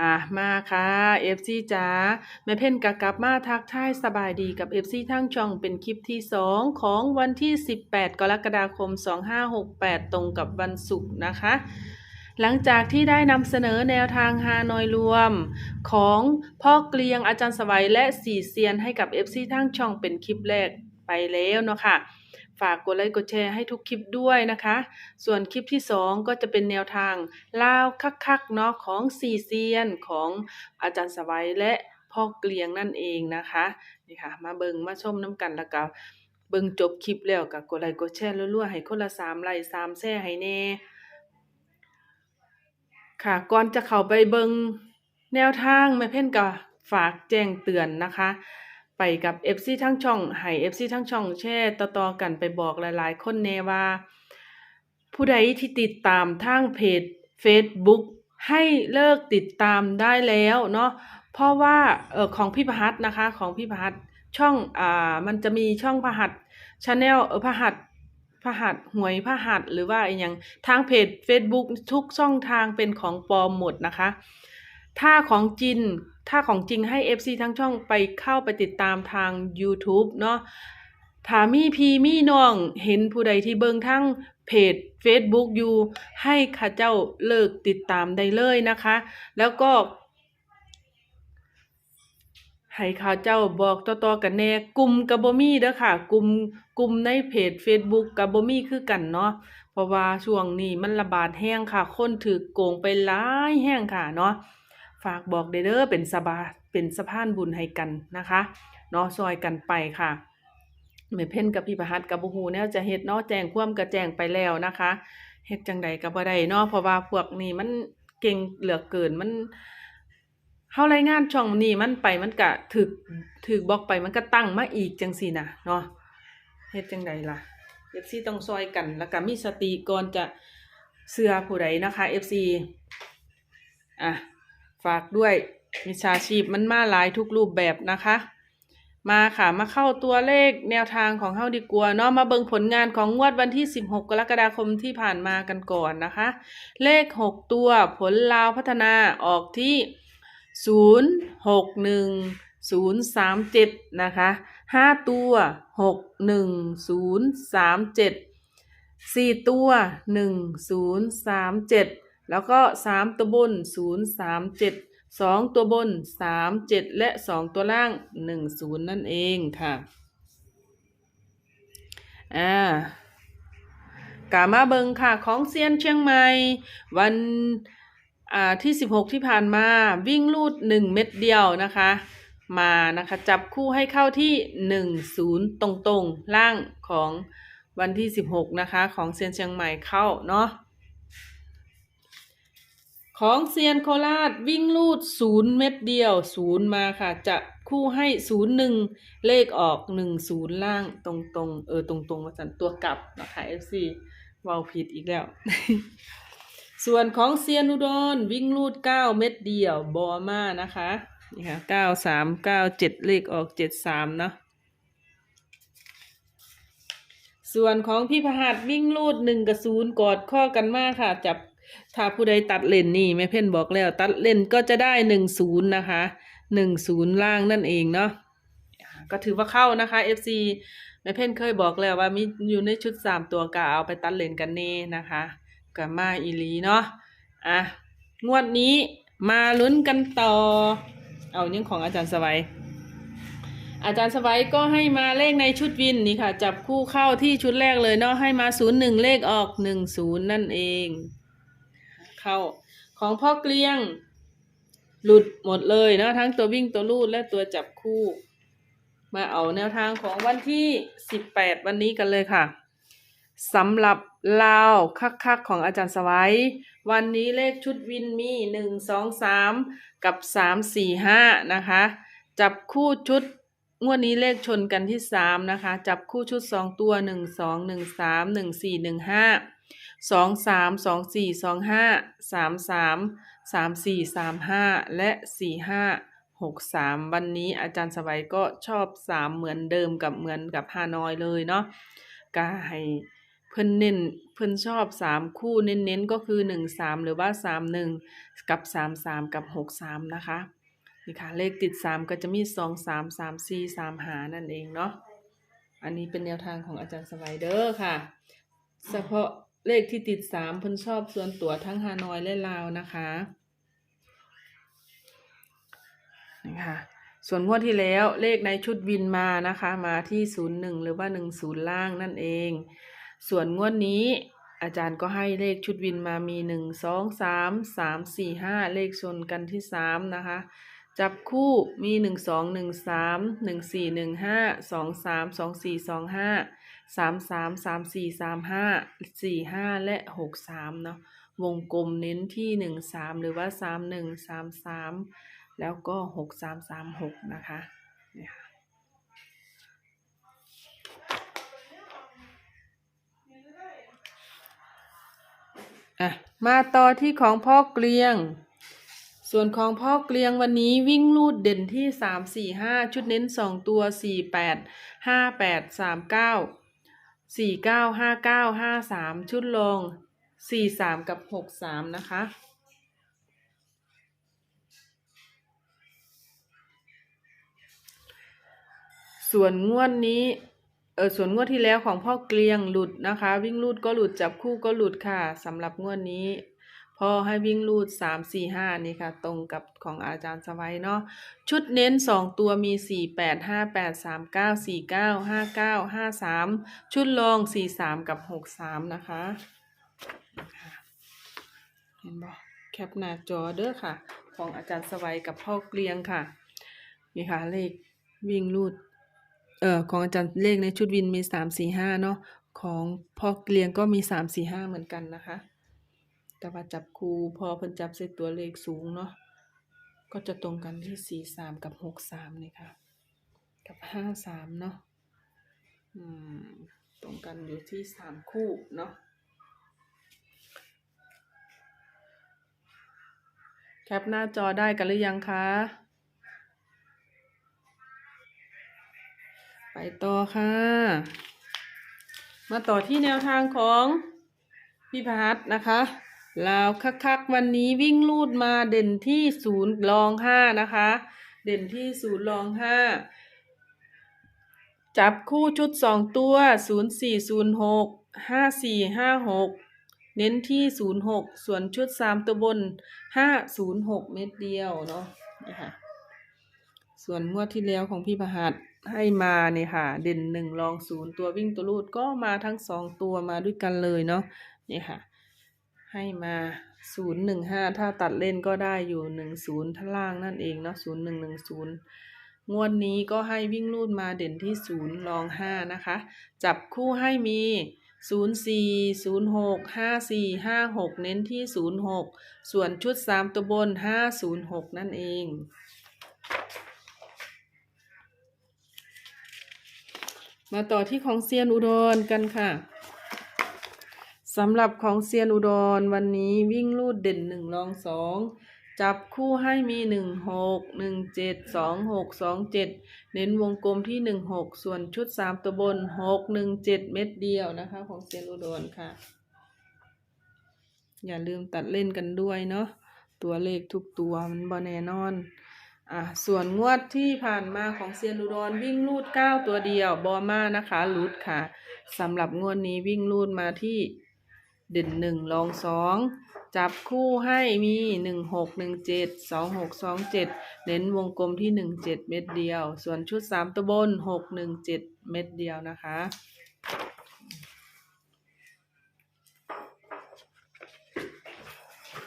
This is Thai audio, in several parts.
อะมาค่ะ FC จ๋าแม่เพ่นกะกลับมาทักทายสบายดีกับ FC ทั้งช่องเป็นคลิปที่2ของวันที่ 18 กรกฎาคม 2568 ตรงกับวันศุกร์นะคะ หลังจากที่ได้นำเสนอแนวทางฮานอยรวม ของพ่อเกลียงอาจารย์สวัยและสี่เซียนให้กับ FC ทั้งช่องเป็นคลิปแรกไปแล้วเนาะค่ะ ฝากกดไลค์กดแชร์ให้ทุกคลิปด้วยนะคะ ส่วนคลิปที่ 2 ก็จะเป็นแนวทางลาวคักๆเนาะของสี่เซียนของอาจารย์สวัยและพ่อเกลียงนั่นเองนะคะนี่ค่ะ มาเบิงมาชมน้ำกันแล้วก็เบิงจบคลิปแล้วก็กดไลค์กดแชร์รัวๆให้คนละ3ไลค์3แชร์ให้แน่ค่ะก่อนจะเข้าไปเบิงแนวทางแม่เพ่นก็ฝากแจ้งเตือนนะคะ ไปกับ FC ทั้งช่องให้ FC ทั้งช่องแชร์ต่อๆกันไปบอกหลายๆ คนแน่ว่า ผู้ใดที่ติดตามทางเพจ Facebook ให้เลิกติดตามได้แล้วเนาะเพราะว่าเออของพี่พหัสนะคะของพี่พหัสช่องอ่ามันจะมีช่องพหัสชาแนลเออพหัสพหัสหวยพหัสหรือว่าอย่างทางเพจ Facebook ทุกช่องทางเป็นของปลอมหมดนะคะ ถ้าของจริง ถ้าของจริงให้ FC ทั้งช่องไปเข้าไปติดตามทาง YouTube เนาะถามีพีมีน้องเห็นผู้ใดที่เบิ่งทั้งเพจ Facebook อยู่ ให้ข้าเจ้าเลิกติดตามได้เลยนะคะ แล้วก็ ให้ข้าเจ้าบอกต่อๆกันแน่กลุ่มกับบมีเด้อค่ะกลุ่มกลุ่มในเพจ Facebook กับบมี่คือกันเนาะเพราะว่าช่วงนี้มันระบาดแห้งค่ะ คนถูกโกงไปหลายแห้งค่ะเนาะ ฝากบอกเด้อเป็นสบาเป็นสะพานบุญให้กันนะคะเนาะซอยกันไปค่ะแม่เพ่นกับพี่ประหัตกับบ่ฮู้แนวจะเฮ็ดเนาะแจงความก็แจงไปแล้วนะคะเฮ็ดจังใดก็บ่ได้เนาะเพราะว่าพวกนี้มันเก่งเหลือเกินมันเฮารายงานช่องนี้มันไปมันก็ถึกถึกบอกไปมันก็ตั้งมาอีกจังซี่นะเนาะเฮ็ดจังใดล่ะ FC ต้องซอยกัน แล้วก็มีสติก่อนจะเชื่อผู้ใดนะคะ FC อะ ฝากด้วยมิชาชีพมันมาหลายทุกรูปแบบนะคะ มาค่ะมาเข้าตัวเลขแนวทางของเฮาดีกว่าเนาะมาเบิ่งผลงานของงวดวันที่ 16 กรกฎาคมที่ผ่านมากันก่อนนะคะ เลข 6 ตัวผลลาวพัฒนาออกที่ 0 6 1 0 3 7 นะคะ 5 ตัว 6 1 0 3 7 4 ตัว 1 0 3 7 แล้วก็สามตัวบนศูนย์สามเจ็ดสองตัวบนสามเจ็ดและสองตัวล่างหนึ่งศูนย์นั่นเองค่ะ อ่ากามาเบิงค่ะของเซียนเชียงใหม่ วันอ่าที่สิบหกที่ผ่านมาวิ่งลูดหนึ่งเม็ดเดียวนะคะ มานะคะจับคู่ให้เข้าที่หนึ่งศูนย์ตรงๆ ล่างของวันที่สิบหกนะคะ ของเซียนเชียงใหม่เข้าเนาะ ของเซียนโคราชวิ่งลูดศูนย์เม็ดเดียวศูนย์มาค่ะ จะคู่ให้ศูนย์หนึ่งเลขออกหนึ่งศูนย์ล่างตรงตรงเออตรงตรงมาสันตัวกลับนะคะ FC เว้าผิดอีกแล้ว ส่วนของเซียนอุดรวิ่งลูดเก้าเม็ดเดียวบอมานะคะนี่ค่ะเก้าสามเก้าเจ็ดเลขออกเจ็ดสามเนาะส่วนของพี่พหัสวิ่งลูดหนึ่งกับศูนย์กอดข้อกันมากค่ะ จับ ถ้าผู้ใดตัดเลนนี่แม่เพ่นบอกแล้ว ตัดเลนก็จะได้หนึ่งศูนย์นะคะหนึ่งศูนย์ล่างนั่นเองเนาะก็ถือว่าเข้านะคะ FC แม่เพ่นเคยบอกแล้วว่ามีอยู่ในชุดสามตัวก็เอาไปตัดเลนกันเน่นะคะกับมาอีลีเนาะอะงวดนี้มาลุ้นกันต่อ เอายังของอาจารย์สวัยอาจารย์สวัยก็ให้มาเลขในชุดวินนี่ค่ะ จับคู่เข้าที่ชุดแรกเลยเนาะให้มาศูนย์หนึ่งเลขออกหนึ่งศูนย์นั่นเอง เข้า ของพ่อเกลี้ยง หลุดหมดเลยนะทั้งตัววิ่งตัวลูดและตัวจับคู่ มาเอาแนวทางของวันที่สิบแปดวันนี้กันเลยค่ะสำหรับลาวคักๆของอาจารย์สวัย วันนี้เลขชุดวินมีหนึ่งสองสามกับสามสี่ห้านะคะ จับคู่ชุดงวดนี้เลขชนกันที่สามนะคะ จับคู่ชุดสองตัวหนึ่งสองหนึ่งสามหนึ่งสี่หนึ่งห้า สองสามสองสี่สองห้าสามสามสามสี่สามห้าและสี่ห้าหกสามวันนี้อาจารย์สวัยก็ชอบสามเหมือนเดิมกับเหมือนกับฮานอยเลยเนาะก็ให้เพิ่นเน้นเพิ่นชอบสามคู่เน้นๆก็คือหนึ่งสามหรือว่าสามหนึ่งกับสามสามกับหกสามนะคะนี่ค่ะเลขติดสามก็จะมีสองสามสามสี่สามหานั่นเองเนาะอันนี้เป็นแนวทางของอาจารย์สไวเด้อค่ะ เฉพาะ เลขที่ติดสามเพิ่นชอบส่วนตัวทั้งฮานอยและลาวนะคะนี่ค่ะส่วนงวดที่แล้วเลขในชุดวินมานะคะ มาที่ศูนย์หนึ่งหรือว่าหนึ่งศูนย์ล่างนั่นเอง ส่วนงวดนี้อาจารย์ก็ให้เลขชุดวินมามีหนึ่งสองสามสามสี่ห้าเลขชนกันที่สามนะคะ จับคู่มีหนึ่งสองหนึ่งสามหนึ่งสี่หนึ่งห้าสองสามสองสี่สองห้าสามสามสามสี่สามห้าสี่ห้าและหกสามเนาะวงกลมเน้นที่หนึ่งสามหรือว่าสามหนึ่งสามสามแล้วก็หกสามสามหกนะคะเนี่ยค่ะอะมาต่อที่ของพ่อเกลียง ส่วนของพ่อเกลียงวันนี้วิ่งลูดเด่นที่สามสี่ห้าชุดเน้นสองตัวสี่แปดห้าแปดสามเก้าสี่เก้าห้าเก้าห้าสามชุดลงสี่สามกับหกสามนะคะส่วนงวดนี้ เออส่วนงวดที่แล้วของพ่อเกลียงหลุดนะคะ วิ่งลูดก็หลุดจับคู่ก็หลุดค่ะสำหรับงวดนี้ พอให้วิ่งลูดสามสี่ห้านี่ค่ะ ตรงกับของอาจารย์สวัยเนาะชุดเน้นสองตัวมีสี่แปดห้าแปดสามเก้าสี่เก้าห้าเก้าห้าสามชุดรองสี่สามกับหกสามนะคะ เห็นบ่แคปหน้าจอเด้อค่ะ ของอาจารย์สวัยกับพ่อเกลียงค่ะ นี่ค่ะ เลขวิ่งลูด เอ่อ ของอาจารย์เลขในชุดวินมีสามสี่ห้าเนาะของพ่อเกลียงก็มีสามสี่ห้าเหมือนกันนะคะ แต่ว่าจับคูพอเพิ่นจับใส่ตัวเลขสูงเนาะก็จะตรงกันที่สี่สามกับหกสามนี่ค่ะ กับห้าสามเนาะอืมตรงกันอยู่ที่สามคู่เนาะแคปหน้าจอได้กันหรือยังคะ ไปต่อค่ะ มาต่อที่แนวทางของพี่พัฒนะคะ ลาวคักๆวันนี้วิ่งลูดมาเด่นที่ศูนย์รองห้านะคะ เด่นที่ศูนย์รองห้าจับคู่ชุดสองตัวศูนย์สี่ศูนย์หกห้าสี่ห้าหกเน้นที่ศูนย์หกส่วนชุดสามตัวบนห้าศูนย์หกเม็ดเดียวเนาะนะคะส่วนงวดที่แล้วของพี่ประหัสให้มาเนี่ยค่ะ เด่นหนึ่งรองศูนย์ตัววิ่งตัวรูดก็มาทั้งสองตัวมาด้วยกันเลยเนาะเนี่ยค่ะ ให้มาศูนย์หนึ่งห้าถ้าตัดเล่นก็ได้อยู่หนึ่งศูนย์ท่าล่างนั่นเองเนาะศูนย์หนึ่งหนึ่งศูนย์งวดนี้ก็ให้วิ่งรูดมาเด่นที่ศูนย์รองห้านะคะ จับคู่ให้มีศูนย์สี่ศูนย์หกห้าสี่ห้าหกเน้นที่ศูนย์หกส่วนชุดสามตัวบนห้าศูนย์หกนั่นเองมาต่อที่ของเซียนอุดรกันค่ะ สำหรับของเซียนอุดรวันนี้วิ่งลูดเด่นหนึ่งรองสองจับคู่ให้มีหนึ่งหกหนึ่งเจ็ดสองหกสองเจ็ดเน้นวงกลมที่หนึ่งหกส่วนชุดสามตัวบนหกหนึ่งเจ็ดเม็ดเดียวนะคะ ของเซียนอุดรค่ะ อย่าลืมตัดเล่นกันด้วยเนาะตัวเลขทุกตัวมันบ่แน่นอนอะส่วนงวดที่ผ่านมาของเซียนอุดรวิ่งลูดเก้าตัวเดียวบอมานะคะลุดค่ะสำหรับงวดนี้วิ่งลูดมาที่ เด่นหนึ่งรองสองจับคู่ให้มีหนึ่งหกหนึ่งเจ็ดสองหกสองเจ็ดเน้นวงกลมที่หนึ่งเจ็ดเม็ดเดียว ส่วนชุดสามตัวบนหกหนึ่งเจ็ดเม็ดเดียวนะคะ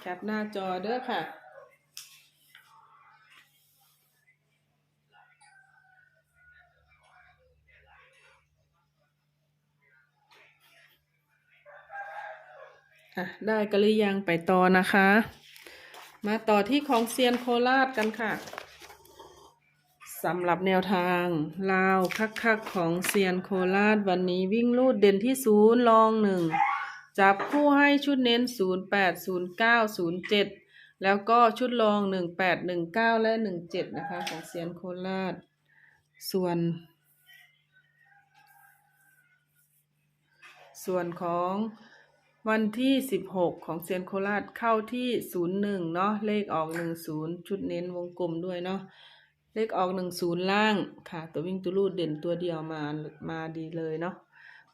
แคปหน้าจอเด้อค่ะ อะ ได้กันหรือยังไปต่อนะคะ มาต่อที่ของเซียนโคราชกันค่ะสำหรับแนวทางลาวคักๆของเซียนโคราชวันนี้วิ่งลูดเด่นที่ศูนย์ลองหนึ่งจับคู่ให้ชุดเน้นศูนย์แปดศูนย์เก้าศูนย์เจ็ดแล้วก็ชุดรองหนึ่งแปดหนึ่งเก้าและหนึ่งเจ็ดนะคะ ของเซียนโคราช ส่วน ส่วนของ วันที่16ของเซียนโคราชเข้าที่01เนาะเลขออก10ชุดเน้นวงกลมด้วยเนาะเลขออก10ล่างค่ะ ตัววิ่งตัวรูดเด่นตัวเดียวมามาดีเลยเนาะ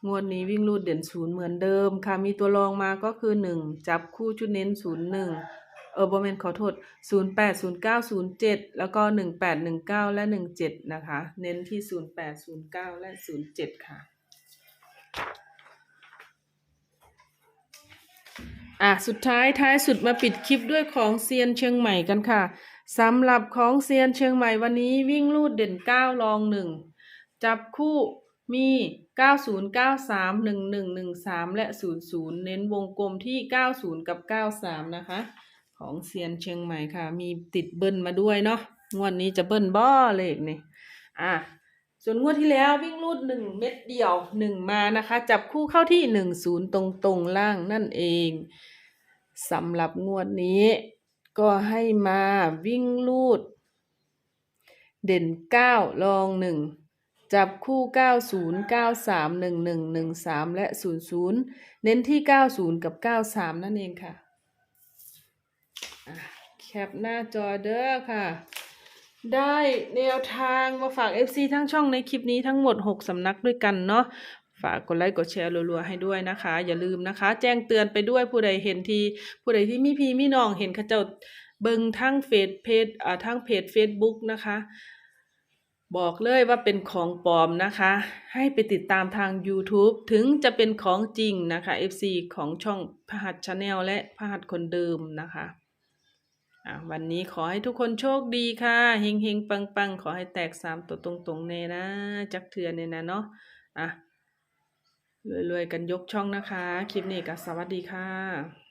งวดนี้วิ่งรูดเด่น0เหมือนเดิมค่ะ มีตัวรองมาก็คือ1จับคู่ชุดเน้น01เออบเมนขอโทษ 08 09 07 แล้วก็ 18 19 และ 17 นะคะ เน้นที่ 08 09 และ 07 ค่ะ อะสุดท้ายท้ายสุดมาปิดคลิปด้วยของเซียนเชียงใหม่กันค่ะสำหรับของเซียนเชียงใหม่วันนี้วิ่งลูดเด่น9รอง1จับคู่มี90 93 11 13และ00เน้นวงกลมที่90กับ93นะคะ ของเซียนเชียงใหม่ค่ะ มีติดเบิ้ลมาด้วยเนาะงวดนี้จะเบิ้ลบ่เลขนี่อะ ส่วนงวดที่แล้ววิ่งรูดหนึ่งเม็ดเดียวหนึ่งมานะคะ จับคู่เข้าที่หนึ่งศูนย์ตรงตรงล่างนั่นเองสำหรับงวดนี้ ก็ให้มาวิ่งรูด เด่นเก้าลองหนึ่งจับคู่เก้าศูนย์เก้าสามหนึ่งหนึ่งหนึ่งสามและศูนย์ศูนย์เน้นที่เก้าศูนย์กับเก้าสามนั่นเองค่ะ แคปหน้าจอเด้อค่ะ ได้แนวทางมาฝาก FC ทั้งช่องในคลิปนี้ทั้งหมด 6 สำนักด้วยกันเนาะฝากกดไลค์กดแชร์รัวๆให้ด้วยนะคะ อย่าลืมนะคะ แจ้งเตือนไปด้วยผู้ใดเห็นที ผู้ใดที่มีพีมีน้องเห็นเขาเจ้าเบิงทั้งเฟซเพจอ่าทั้งเพจ Facebook นะคะ บอกเลยว่าเป็นของปลอมนะคะ ให้ไปติดตามทาง YouTube ถึงจะเป็นของจริงนะคะ FC ของช่องพหัสชาแนลและพหัสคนเดิมนะคะ วันนี้ขอให้ทุกคนโชคดีค่ะเฮงเฮงปังปังขอให้แตกสามตัวตรงๆเนนะ จักเทือนเนนะเนาะอะรวยๆกันยกช่องนะคะ คลิปนี้ก็สวัสดีค่ะ